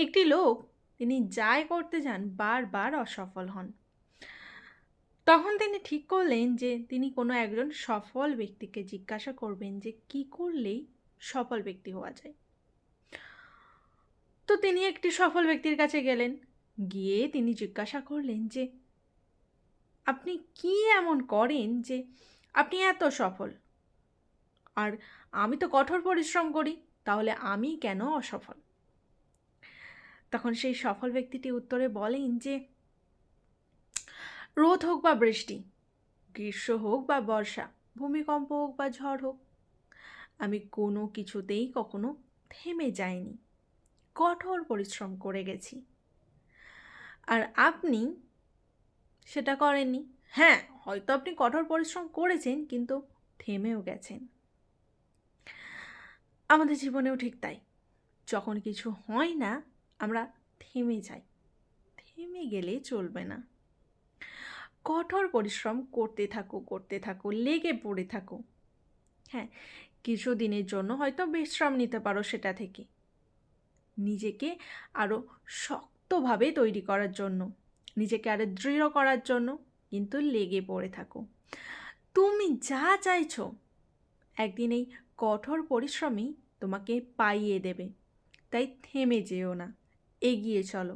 একটি লোক, তিনি যাই করতে যান, বারবার অসফল হন। তখন তিনি ঠিক করলেন যে, তিনি কোনো একজন সফল ব্যক্তিকে জিজ্ঞাসা করবেন যে, কি করলেই সফল ব্যক্তি হওয়া যায়। তো তিনি একটি সফল ব্যক্তির কাছে গেলেন। গিয়ে তিনি জিজ্ঞাসা করলেন যে, আপনি কি এমন করেন যে, আপনি এত সফল? আর আমি তো কঠোর পরিশ্রম করি, তাহলে আমি কেন অসফল? তখন সেই সফল ব্যক্তিটি উত্তরে বলেন যে, রোদ হোক বা বৃষ্টি, গ্রীষ্ম হোক বা বর্ষা, ভূমিকম্প হোক বা ঝড় হোক, আমি কোনো কিছুতেই কখনো থেমে যাইনি। কঠোর পরিশ্রম করে গেছি। আর আপনি সেটা করেননি। হ্যাঁ হয়তো আপনি কঠোর পরিশ্রম করেছেন, কিন্তু থেমেও গেছেন। আমাদের জীবনেও ঠিক তাই। যখন কিছু হয় না আমরা থেমে যাই। থেমে গেলে চলবে না। কঠোর পরিশ্রম করতে থাকো করতে থাকো, লেগে পড়ে থাকো। হ্যাঁ কিছু দিনের জন্য হয়তো বিশ্রাম নিতে পারো সেটা থেকে। নিজেকে আরও শক্তভাবে তৈরি করার জন্য, নিজেকে আরও দৃঢ় করার জন্য কিন্তু লেগে পড়ে থাকো। তুমি যা চাইছো, একদিন এই কঠোর পরিশ্রমই তোমাকে পাইয়ে দেবে। তাই থেমে যেও না। এগিয়ে চলো।